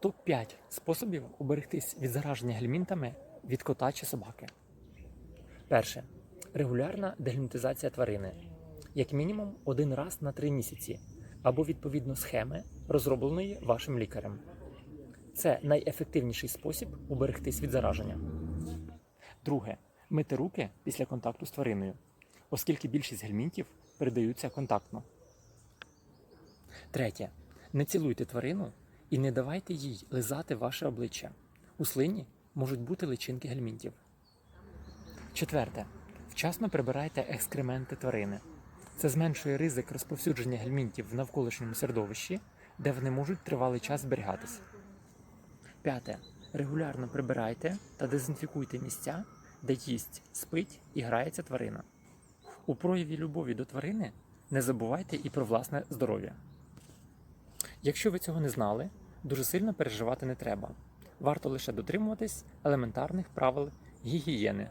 Топ-5 способів уберегтись від зараження гельмінтами від кота чи собаки. Перше. Регулярна дегельмінтизація тварини. Як мінімум один раз на 3 місяці або відповідно схеми, розробленої вашим лікарем. Це найефективніший спосіб уберегтись від зараження. Друге. Мити руки після контакту з твариною, оскільки більшість гельмінтів передаються контактно. Третє. Не цілуйте тварину і не давайте їй лизати ваше обличчя. У слині можуть бути личинки гельмінтів. Четверте. Вчасно прибирайте екскременти тварини. Це зменшує ризик розповсюдження гельмінтів в навколишньому середовищі, де вони можуть тривалий час зберігатися. П'яте. Регулярно прибирайте та дезінфікуйте місця, де їсть, спить і грається тварина. У прояві любові до тварини не забувайте і про власне здоров'я. Якщо ви цього не знали, дуже сильно переживати не треба. Варто лише дотримуватись елементарних правил гігієни.